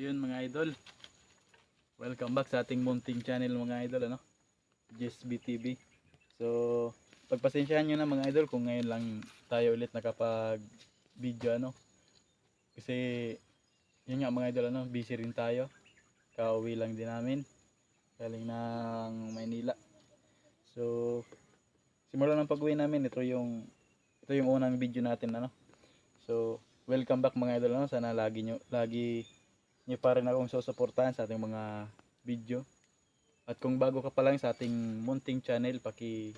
yun mga idol. Welcome back sa ating munting channel mga idol ano. JSB TV. So, pagpasensyahan nyo na mga idol kung ngayon lang tayo ulit nakapag video ano. Kasi yun nga mga idol ano, busy rin tayo. Kauwi lang din namin. Galing ng Maynila. So, simula ng pag-uwi namin, ito yung ito yung unang video natin ano. So, welcome back mga idol ano. Sana lagi nyo lagi nyo pa rin akong susuportahan sa ating mga video. At kung bago ka pa lang sa ating munting channel, paki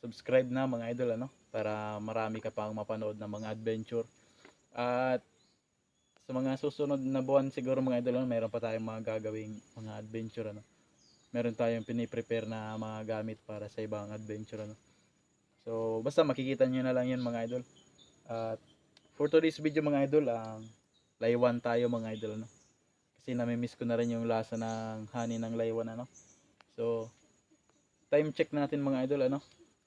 subscribe na mga idol ano para marami ka pang mapanood ng mga adventure. At sa mga susunod na buwan siguro mga idol ano, meron pa tayong mga gagawing mga adventure ano. Meron tayong piniprepare na mga gamit para sa ibang adventure ano. So basta makikita nyo na lang yun mga idol. At for today's video mga idol, ang laywan tayo mga idol ano. Kasi nami-miss ko na rin yung lasa ng honey ng laywan ano. So time check natin mga idol ano.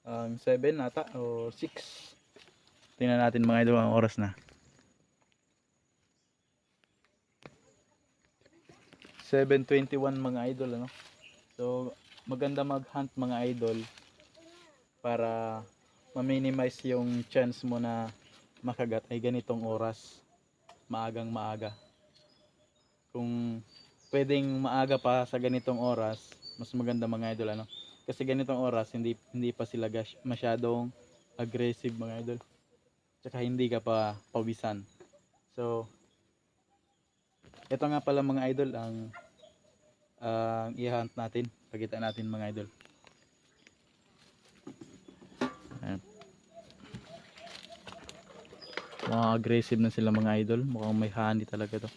Ang 7 ata o 6. Tingnan natin mga idol ang oras na. 7.21 mga idol ano. So maganda mag-hunt mga idol para ma-minimize yung chance mo na makagat ay ganitong oras maagang maaga kung pwedeng maaga pa sa ganitong oras mas maganda mga idol ano kasi ganitong oras hindi hindi pa sila masyadong aggressive mga idol tsaka hindi ka pa pawisan so ito nga pala mga idol ang ang i-hunt natin pagkita natin mga idol Ayan. Mukhang aggressive na sila mga idol. Mukhang may honey talaga to.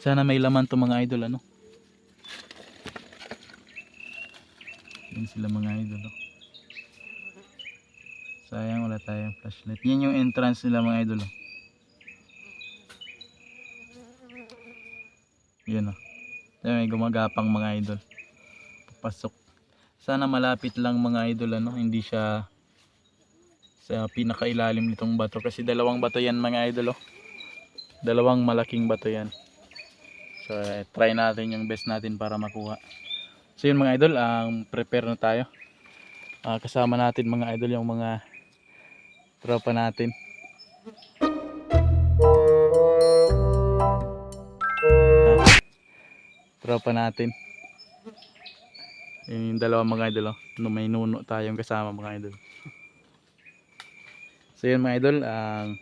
Sana may laman to mga idol ano. Yan sila mga idol. Oh. Sayang wala tayong flashlight. Yan yung entrance nila mga idol. Oh. Yan oh. Yan, may gumagapang mga idol. Papasok. Sana malapit lang mga idol ano. Hindi siya sa pinakailalim nitong bato kasi dalawang bato yan mga idol oh. dalawang malaking bato yan so eh, try natin yung best natin para makuha. So yun mga idol ang prepare na tayo. Ah, kasama natin mga idol yung mga tropa natin. Ah, tropa natin. Yun yung dalawang mga idol oh. no, may nuno tayong kasama mga idol. So yun mga idol, ang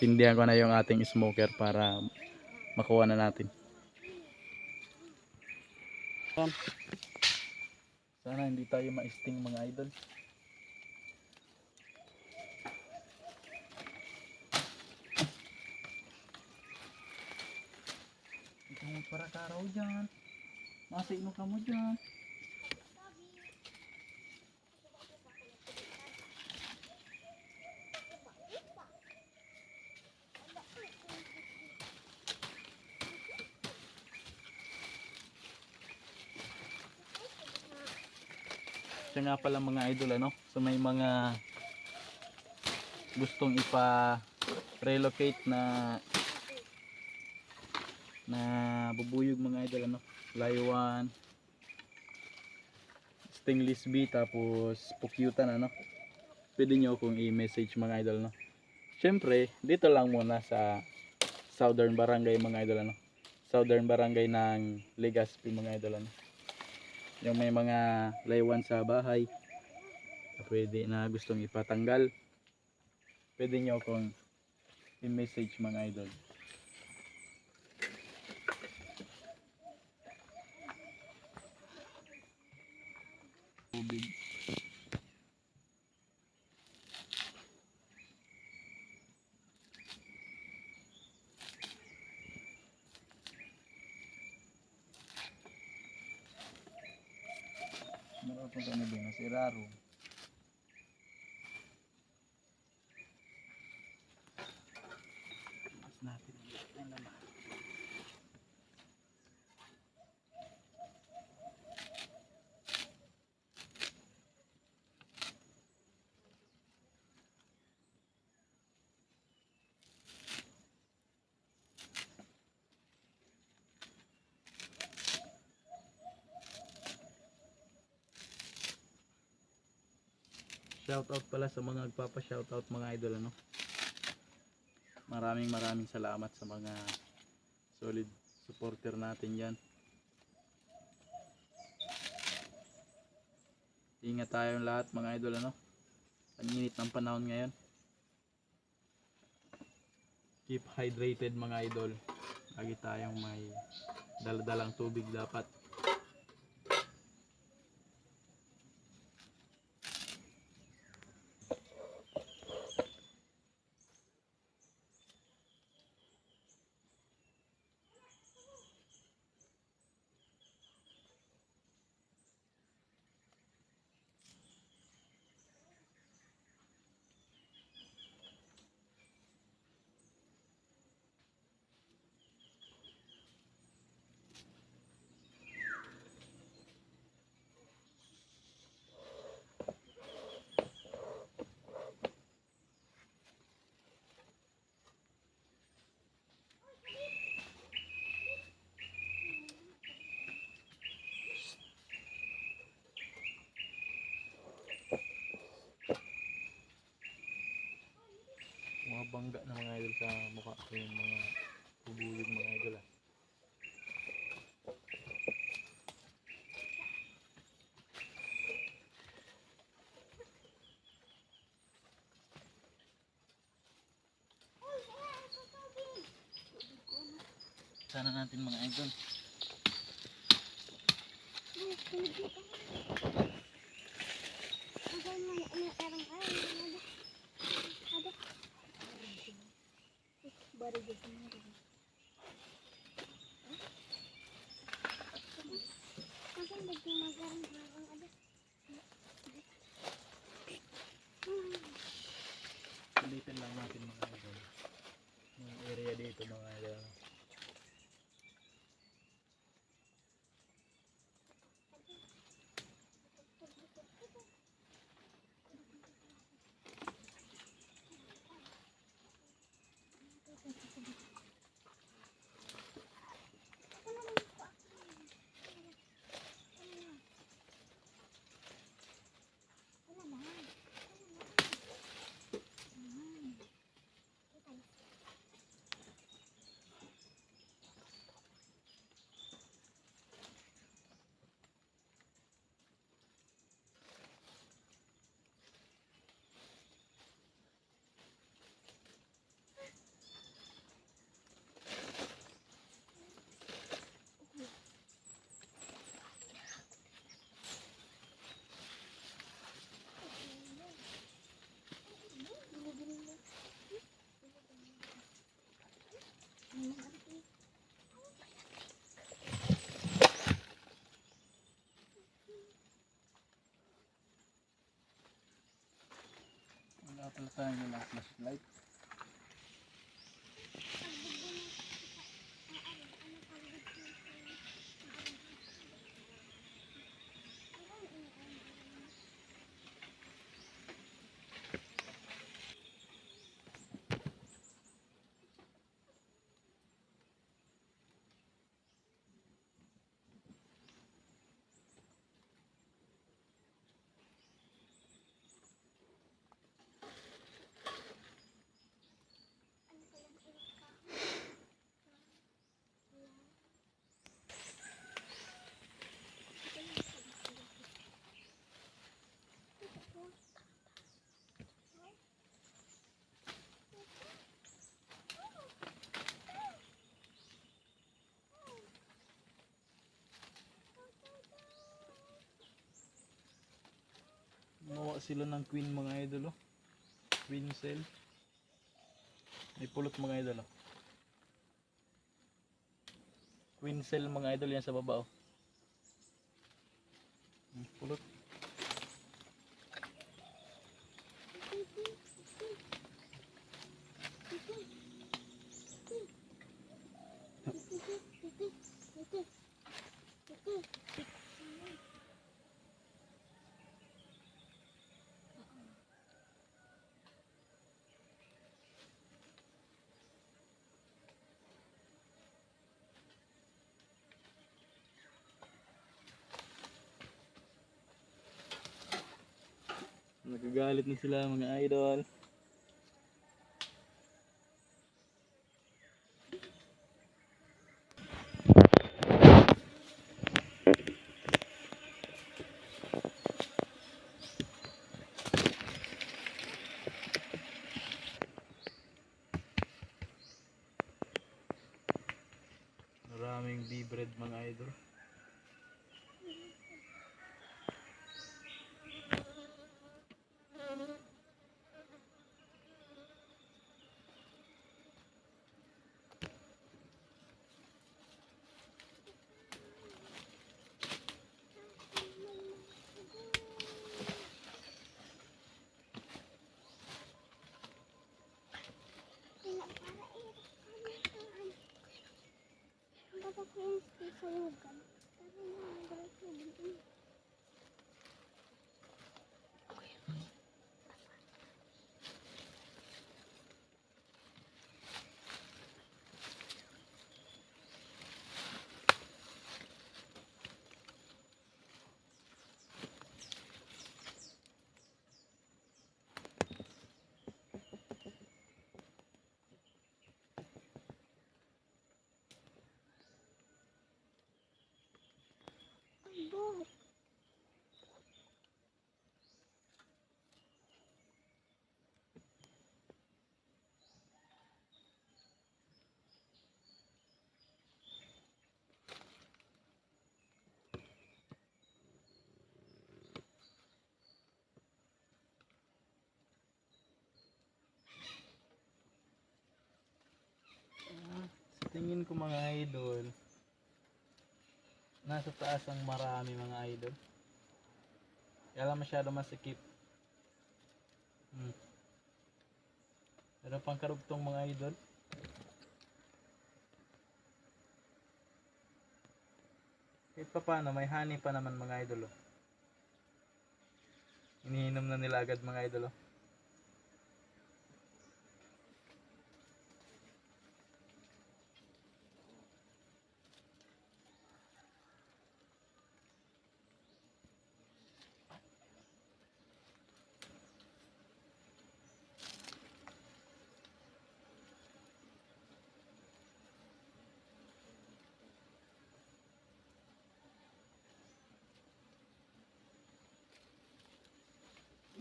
sindihan ko na yung ating smoker para makuha na natin. Sana hindi tayo ma-sting mga idol. Para karaw dyan. Masino ka mo dyan. Siya nga pala mga idol ano. So may mga gustong ipa relocate na na bubuyog mga idol ano. Laywan stainless B tapos pukyutan ano. Pwede nyo akong i-message mga idol no. Siyempre, dito lang muna sa Southern Barangay mga idol ano. Southern Barangay ng Legazpi mga idol ano yung may mga laywan sa bahay na pwede na gustong ipatanggal pwede nyo akong i-message mga idol. Tubig Po kami din, Raro. Mas natin ang laman. Shoutout pala sa mga nagpapa-shoutout mga idol ano. Maraming maraming salamat sa mga solid supporter natin diyan. Ingat tayong lahat mga idol ano. Ang ng panahon ngayon. Keep hydrated mga idol. Lagi tayong may daladalang tubig dapat. Bangga na mga idol sa mukha ko yung mga bubuyog mga idol ah. Sana natin mga idol. agora de Wala pala tayong wala flashlight. Gumawa sila ng queen mga idol oh. Queen cell. May pulot mga idol oh. Queen cell mga idol yan sa baba oh. Pulot. Gagalit na sila mga idol. Maraming bee bread mga idol. Sa tingin ko mga idol, nasa taas ang marami mga idol. Kaya lang masyado masikip. Hmm. Pero pang karugtong mga idol. Kahit pa paano, may honey pa naman mga idol. Oh. Iniinom na nila agad mga idol. Oh.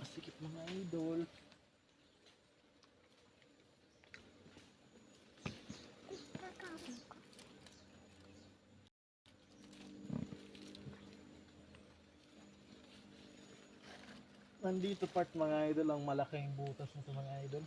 Masikip mga idol. Nandito part mga idol ang malaking butas nito mga idol.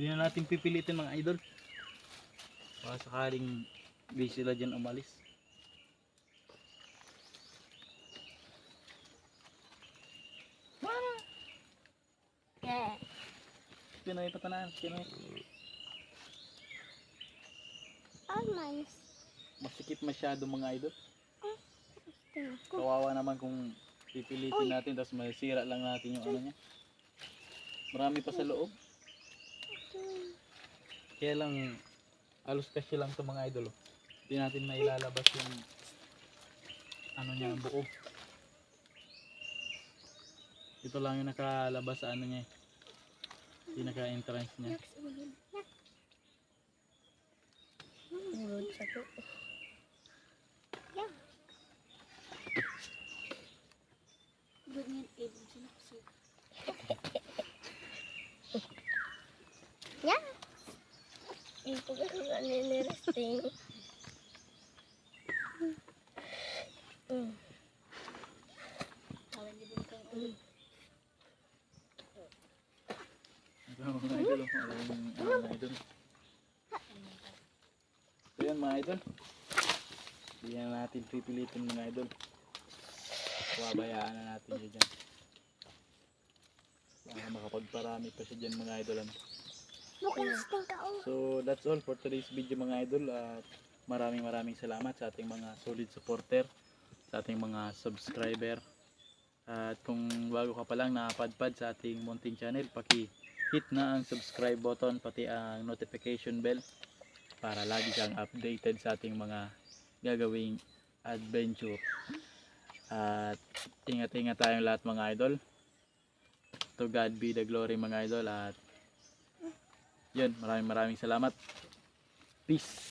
Hindi na natin pipilitin mga idol. Baka sakaling di sila dyan umalis. Pinoy patanan, Pinoy. Oh, nice. Masikip masyado mga idol. Kawawa naman kung pipilitin natin tapos masira lang natin yung ano niya. Marami pa sa loob. Kaya lang halos kasi lang to mga idol. oh. Hindi natin mailalabas yung ano niya ang buo. Ito lang yung nakalabas sa ano niya. eh. Pinaka-entrance niya. Urod sa to. Ganyan, ibig sinapsik. Yeah. Ito ka sa niniresting. Mm. Kawan di bun kang ulit. Ito mga idol. oh. Maraming ano, mga idol. So yan mga idol. Hindi na natin pipilitin mga idol. Pabayaan na natin yun dyan. Para makapagparami pa siya dyan mga idol. Ano? Mukhang sting ka oh. So that's all for today's video mga idol at maraming maraming salamat sa ating mga solid supporter, sa ating mga subscriber. At kung bago ka pa lang nakapadpad sa ating Munting channel, paki-hit na ang subscribe button pati ang notification bell para lagi kang updated sa ating mga gagawing adventure. At ingat-ingat tayong lahat mga idol. To God be the glory mga idol at yun, maraming maraming salamat. Peace.